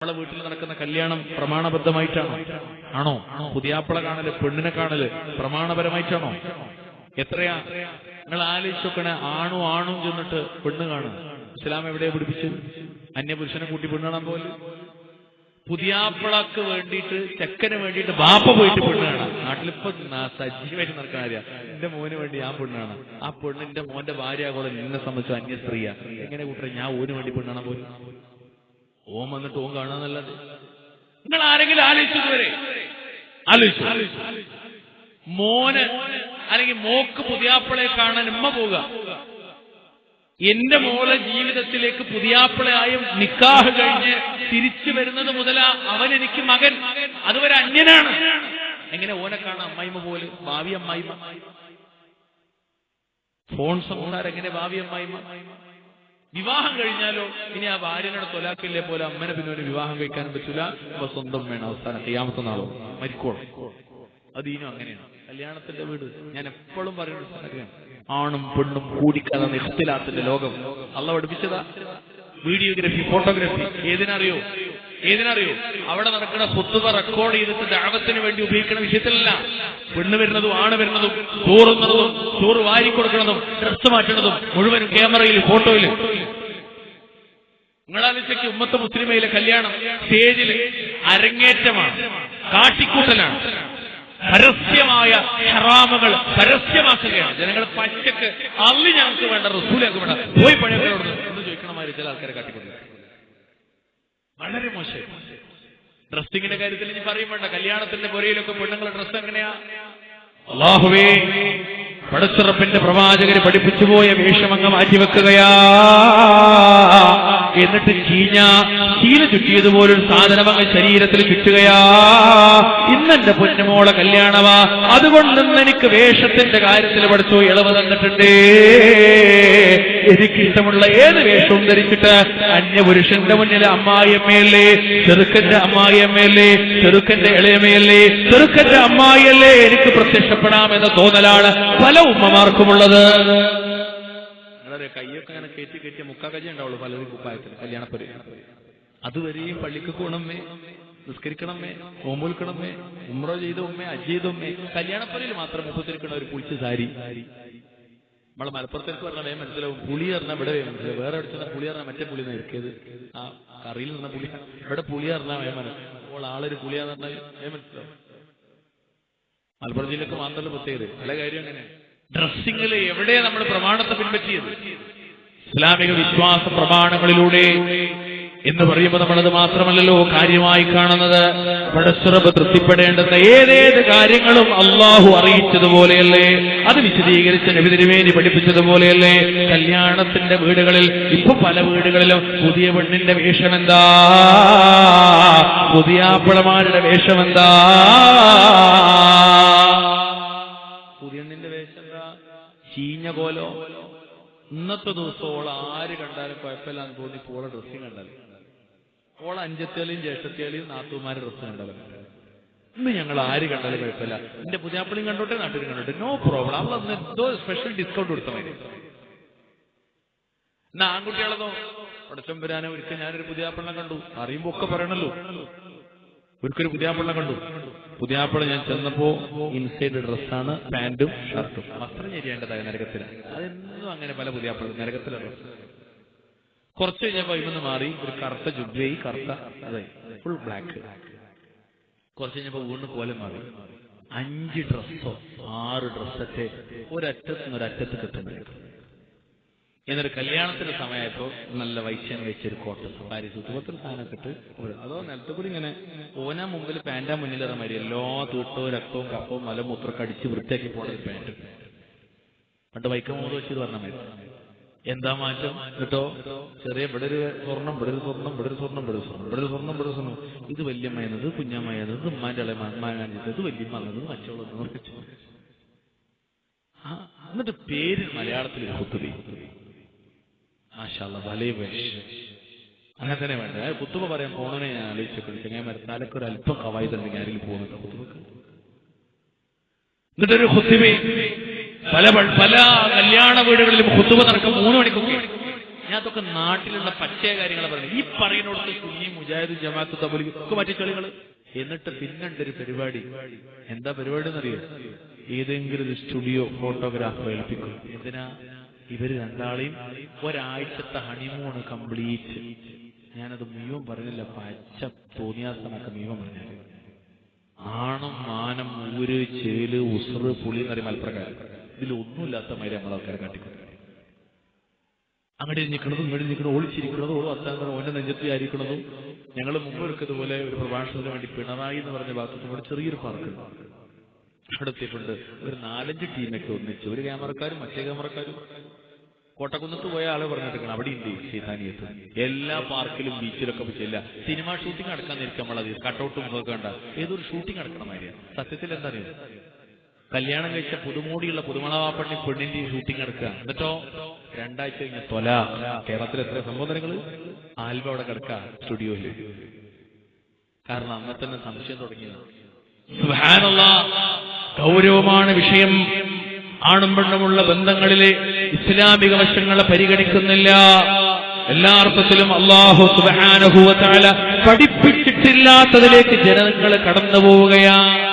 നമ്മളെ വീട്ടിൽ നടക്കുന്ന കല്യാണം പ്രമാണബദ്ധമായിട്ടാണോ? ആണോ? പുതിയാപ്പിള കാണൽ പെണ്ണിനെ കാണൽ പ്രമാണപരമായിട്ടാണോ? എത്രയാ? നിങ്ങൾ ആലോചിച്ചോക്കണേ ആണു ആണും ചെന്നിട്ട് പെണ്ണ് കാണുക ഇസ്ലാം എവിടെയാ പിടിപ്പിച്ചത്? അന്യപുരുഷനെ കൂട്ടി പെണ്ണ് കാണാൻ പോലെ പുതിയാപ്പിളക്ക് വേണ്ടിയിട്ട് ചെക്കന് വേണ്ടിയിട്ട് ബാപ്പ പോയിട്ട് പെണ്ണാണ് നാട്ടിലിപ്പോ സജീവായിട്ട് നടക്കുന്ന കാര്യ. എന്റെ മോന് വേണ്ടി ഞാൻ പെണ്ണാണ് ആ പെണ്ണിന്റെ മോന്റെ ഭാര്യ കൂടെ നിന്നെ സംബന്ധിച്ചു അന്യ സ്ത്രീയാ എങ്ങനെ കൂട്ടരെ ഞാൻ ഓന് വേണ്ടി പെണ്ണാണ് പോലും ഓം വന്നിട്ട് ഓം കാണാന്നല്ലാതെ. നിങ്ങൾ ആരെങ്കിലും ആലോചിച്ചതുവരെ ആലോചിച്ചു. മോന് അല്ലെങ്കിൽ മോക്ക് പുതിയാപ്പിളെ കാണാൻ ഉമ്മ പോവുക. എന്റെ മോളെ ജീവിതത്തിലേക്ക് പുതിയാപ്പിളയായും നിക്കാഹ് കഴിഞ്ഞ് തിരിച്ചു വരുന്നത് മുതലാ അവൻ എനിക്ക് മകൻ. അതുവരെ അന്യനാണ്. എങ്ങനെ ഓനെ കാണാം അമ്മായിമ്മ പോലെ? ഭാവി അമ്മായിമ്മ. ഫോൺ സംസാരം എങ്ങനെ ഭാവി അമ്മായിമ്മ? വിവാഹം കഴിഞ്ഞാലോ? ഇനി ആ ഭാര്യനോട് തൊലാക്കില്ലേ പോലെ അമ്മനെ പിന്നെ ഒരു വിവാഹം കഴിക്കാനും പറ്റൂല? അപ്പൊ സ്വന്തം വേണം അവസാനം. ചെയ്യാമത്തെ നാളോ? മരിക്കോളും. അത് ഇനിയും അങ്ങനെയാണ്. കല്യാണത്തിന്റെ വീട് ഞാൻ എപ്പോഴും പറയുന്ന സ്ഥലം ആണും പെണ്ണും കൂടിക്കലർന്ന ഇഖ്തിലാത്തിന്റെ ലോകം. അള്ള പഠിപ്പിച്ചതാ? Videography photography ഏതിനറിയോ? ഏതിനറിയോ അവിടെ നടക്കുന്ന സ്വത്തുവ റെക്കോർഡ് ചെയ്തിട്ട് ദാവത്തിന് വേണ്ടി ഉപയോഗിക്കുന്ന വിഷയത്തിലല്ല. പെണ്ണ് വരുന്നതും ആണ് വരുന്നതും ചോറുന്നതും ചോറ് വാരി കൊടുക്കുന്നതും ഡ്രസ് മാറ്റുന്നതും മുഴുവനും ക്യാമറയിൽ ഫോട്ടോയിൽ. നിങ്ങളാലോചിക്ക് ഉമ്മത്ത് മുസ്ലിമയിലെ കല്യാണം സ്റ്റേജിൽ അരങ്ങേറ്റമാണ് കാട്ടിക്കൂട്ടലാണ്. പരസ്യമായ ഹറാമുകൾ പരസ്യമാക്കുകയാണ്. ജനങ്ങൾ പച്ചക്ക് അള്ളി ഞങ്ങൾക്ക് വേണ്ട റസൂലേക്ക് വേണ്ട. പോയി പഴയ ചോദിക്കണമാതിരി ചില ആൾക്കാരെ കാട്ടിക്കൊണ്ടു വളരെ മോശം. ഡ്രസ്സിങ്ങിന്റെ കാര്യത്തിൽ ഇനി പറയും വേണ്ട. കല്യാണത്തിന്റെ പുരയിലൊക്കെ പെണ്ണുങ്ങളെ ഡ്രസ്സ് എങ്ങനെയാ? അള്ളാഹുവേ പടച്ചുറപ്പിന്റെ പ്രവാചകര് പഠിപ്പിച്ചുപോയ വേഷമങ്ങ മാറ്റിവെക്കുകയാ. എന്നിട്ട് ചീഞ്ഞ ചീല ചുറ്റിയതുപോലൊരു സാധനം അങ്ങ് ശരീരത്തിൽ ചുറ്റുകയാ. ഇന്നെന്റെ പൊന്നുമോളെ കല്യാണമാ. അതുകൊണ്ട് എനിക്ക് വേഷത്തിന്റെ കാര്യത്തിൽ പഠിച്ചു ഇളവ് തന്നിട്ടുണ്ടേ. എനിക്കിഷ്ടമുള്ള ഏത് വേഷവും ധരിച്ചിട്ട് അന്യപുരുഷന്റെ മുന്നിൽ അമ്മായിയമ്മയല്ലേ? ചെറുക്കന്റെ അമ്മായിയമ്മയല്ലേ? ചെറുക്കന്റെ ഇളയമയല്ലേ ചെറുക്കന്റെ അമ്മായിയല്ലേ? എനിക്ക് പ്രത്യക്ഷപ്പെടാമെന്ന തോന്നലാണ് പല ഉമ്മമാർക്കുമുള്ളത്. കൈയൊക്കെ അങ്ങനെ കയറ്റി കയറ്റിയ മുക്കാ ഉണ്ടാവുള്ളൂ പലരും കുപ്പായത്തിൽ കല്യാണപ്പരി. അതുവരെയും പള്ളിക്ക് കൂണമ്മേ നിസ്കരിക്കണമേ ഓമ്പൊൽക്കണമേ ഉമ്രോ ചെയ്ത ഉമ്മേ അജ് ചെയ്ത ഉമ്മേ കല്യാണപ്പരയിൽ മാത്രം മുപ്പത്തിരിക്കണ ഒരു കുളിച്ച് സാരി. നമ്മളെ മലപ്പുറത്തേക്ക് പറഞ്ഞ വേഗം മനസ്സിലാവും. പുളി പറഞ്ഞാൽ ഇവിടെ വേഗം മനസ്സിലാവും. വേറെ അടുത്ത് പുളി പറഞ്ഞാൽ മറ്റേ പുളി നിൽക്കിയത് ആ കറിയിൽ നിന്ന പുളി. ഇവിടെ പുളി പറഞ്ഞാൽ വേഗം മനസ്സിലാവും. അപ്പോൾ ആളൊരു പുളിയാന്ന് പറഞ്ഞാൽ വേഗം മനസ്സിലാവും. മലപ്പുറം ജില്ലക്ക് മാത്രമല്ല പ്രത്യേകത. പല കാര്യം അങ്ങനെ ഡ്രസ്സിങ്ങിൽ എവിടെയാണ് നമ്മൾ പ്രമാണത്തെ പിൻപറ്റിയത്? ഇസ്ലാമിക വിശ്വാസ പ്രമാണങ്ങളിലൂടെ. എന്ന് പറയുമ്പോൾ നമ്മളത് മാത്രമല്ലല്ലോ കാര്യമായി കാണുന്നത്. പടച്ചുറപ്പ് തൃപ്തിപ്പെടേണ്ടുന്ന ഏതേത് കാര്യങ്ങളും അള്ളാഹു അറിയിച്ചതുപോലെയല്ലേ? അത് വിശദീകരിച്ച നബിതിരുമേനി പഠിപ്പിച്ചതുപോലെയല്ലേ? കല്യാണത്തിന്റെ വീടുകളിൽ ഇപ്പൊ പല വീടുകളിലും പുതിയ പെണ്ണിന്റെ വേഷം എന്താ പുതിയ ആപ്പിളമാരുടെ വേഷം എന്താ പുതിയ വേഷം എന്താ ചീഞ്ഞ കോലോ? ഇന്നത്തെ ദിവസം ഓൾ ആര് കണ്ടാലും കുഴപ്പമില്ലാന്ന് തോന്നി പോളെ ഡ്രസ്സിങ് കണ്ടാലും. ഓൾ അഞ്ചത്തേലും ജ്യേഷ്ഠത്തേലും നാത്തുമാരെ ഡ്രസ്സ് കണ്ടാലും. ഇന്ന് ഞങ്ങൾ ആര് കണ്ടാലും കുഴപ്പമില്ല. എന്റെ പുതിയാപ്പിളിയും കണ്ടോട്ടെ നാട്ടിലും കണ്ടോട്ടെ നോ പ്രോബ്ലം അവൾ അന്ന് എന്തോ സ്പെഷ്യൽ ഡിസ്കൗണ്ട് കൊടുത്താൽ മതി എന്നാ ആൺകുട്ടികളതോ പടച്ചമ്പരാനെ ഒരിക്കൽ ഞാനൊരു പുതിയാപ്പിളിനെ കണ്ടു. അറിയുമ്പോ ഒക്കെ പറയണല്ലോ. ഒരിക്കലും പുതിയാപ്പിള കണ്ടു. പുതിയാപ്പിള ഞാൻ ചെന്നപ്പോ ഇൻസൈഡ് ഡ്രസ്സാണ് പാന്റും ഷർട്ടും. വസ്ത്രം ചെയ്യേണ്ടതായ നരകത്തിൽ അതെന്നും അങ്ങനെ പല പുതിയാപ്പിള നരകത്തിലെ ഡ്രസ് കുറച്ച് കഴിഞ്ഞപ്പോ ഇവന്ന് മാറി ഒരു കറുത്ത ജുബ്ലി കറുത്ത അതെ ഫുൾ ബ്ലാക്ക് കുറച്ച് കഴിഞ്ഞപ്പോ വീണ്ടും പോലെ മാറി. അഞ്ച് ഡ്രസ്സോ ആറ് ഡ്രസ്സൊക്കെ ഒരറ്റത്തുനിന്ന് ഒരറ്റത്ത് കിട്ടുമ്പോഴേക്കും എന്നൊരു കല്യാണത്തിന്റെ സമയത്തോ നല്ല വൈശ്യം വെച്ചൊരു കോട്ട് ഭാര്യ സുഖത്തിൽ സാധനമൊക്കെ ഇട്ട് അതോ നിലത്തുകൂടി ഇങ്ങനെ ഓന മുമ്പിൽ പാന്റാ ഇറ മാതിരി എല്ലാ തീട്ടോ രക്തവും കപ്പവും മലമൂത്രമൊക്കെ അടിച്ച് വൃത്തിയാക്കി പോണ ഒരു പാന്റ് പണ്ട് വൈക്കം മൂന്ന് വെച്ച് പറഞ്ഞ മാതിരി. എന്താ മാറ്റം? കേട്ടോ? ചെറിയ ഇവിടെ ഒരു സ്വർണം ഇവിടെ ഒരു സ്വർണം ഇവിടെ ഒരു സ്വർണം ഇവിടെ സ്വർണം ഇവിടെ ഒരു സ്വർണം ഇവിടെ സ്വർണം. ഇത് വല്യമ്മയെന്നത് കുഞ്ഞമ്മയെന്നത് ഇത് ഉമ്മാന്റെ ഇളമാനാഞ്ചത് ഇത് വല്യമ്മ എന്നത് മറ്റോളെന്ന് ആ, എന്നിട്ട് പേര് മലയാളത്തിൽ കുത്തുബി അങ്ങനെ തന്നെ വേണ്ട? കുത്തുമ പറയാൻ പോണനെ ഞാൻ ആലോചിച്ചപ്പോൾ ഞാൻ മരത്താലൊക്കെ ഒരു അല്പം കവായി തന്നെ ഞാനിൽ പോകുന്നുണ്ട് കുത്തുമക്ക് എന്നിട്ടൊരു കുത്തുബി പല പല കല്യാണ വീടുകളിലും കുത്തുമ നടക്കും മൂന്ന് മണിക്കൊക്കെ. ഞാൻ അതൊക്കെ നാട്ടിലുള്ള പച്ചയ കാര്യങ്ങളെ പറയുന്നത്. ഈ പറയുന്നോടത്ത് കുഞ്ഞി മുജാഹിദ് ജമാഅത്ത് തബലി ഒക്കെ മറ്റു ചെളികൾ എന്നിട്ട് പിന്നുണ്ട് ഒരു പരിപാടി? എന്താ പരിപാടി എന്നറിയോ? ഏതെങ്കിലും ഒരു സ്റ്റുഡിയോ ഫോട്ടോഗ്രാഫർ ഏൽപ്പിക്കും. എന്തിനാ? ഇവർ രണ്ടാളെയും ഒരാഴ്ചത്തെ ഹണിമൂണ് കംപ്ലീറ്റ് ഞാനത് മുഴുവൻ പറഞ്ഞില്ല പച്ച തോന്നിയാസനൊക്കെ മുഴുവൻ പറഞ്ഞത് ആണം മാനം ഊര് ചേൽ ഉസറ് പുളി എന്ന് പറയുന്ന മലപ്രകാരം ഇതിലൊന്നുമില്ലാത്ത മാതിരി നമ്മൾ ആൾക്കാരെ കാട്ടിക്കൊടുക്കും അങ്ങോട്ട് നിൽക്കുന്നതും ഇങ്ങോട്ട് നിൽക്കണതും ഒളിച്ചിരിക്കുന്നതും ഓരോ അത്താങ്കണം ഓന്റെ നെഞ്ചത്ത് ആയിരിക്കുന്നതും ഞങ്ങൾ മുമ്പ് പോലെ ഒരു പ്രഭാഷണത്തിന് വേണ്ടി പിണറായി എന്ന് പറഞ്ഞ ഭാഗത്ത് ഇവിടെ ചെറിയൊരു പാർക്ക് അവിടെ എത്തിയിട്ടുണ്ട് ഒരു നാലഞ്ച് ടീമൊക്കെ ഒന്നിച്ച്. ഒരു ക്യാമറക്കാരും മറ്റേ ക്യാമറക്കാരും കോട്ടക്കുന്നത്ത് പോയ ആൾ പറഞ്ഞിരിക്കണം. അവിടെ ഉണ്ട് ചൈതാനിയത്ത് എല്ലാ പാർക്കിലും ബീച്ചിലൊക്കെ പറ്റില്ല സിനിമ ഷൂട്ടിംഗ് നടക്കാൻ നിൽക്കാൻ നമ്മളത് കട്ടൗട്ടും ഒക്കെ ഏതൊരു ഷൂട്ടിംഗ് നടക്കണം മാതിരിയാ. സത്യത്തിൽ എന്താ കല്യാണം കഴിച്ച പുതുമോടിയുള്ള പുതുമണവാപ്പണ്ണി പെണ്ണിന്റെ ഷൂട്ടിംഗ് നടക്കുക. എന്നിട്ടോ? രണ്ടാഴ്ച കഴിഞ്ഞ തൊല. കേരളത്തിലെ എത്ര സംബോധനകൾ? ആൽബം അവിടെ കിടക്ക സ്റ്റുഡിയോയിൽ കാരണം അന്നെ തന്നെ സംശയം തുടങ്ങിയത്. ഗൗരവമാണ് വിഷയം. ആണും പെണ്ണുമുള്ള ബന്ധങ്ങളിലെ ഇസ്ലാമിക വശങ്ങളെ പരിഗണിക്കുന്നില്ല. എല്ലാ അർത്ഥത്തിലും അള്ളാഹു സുബാനുഭൂവത്താല പഠിപ്പിച്ചിട്ടില്ലാത്തതിലേക്ക് ജനങ്ങൾ കടന്നു പോവുകയാണ്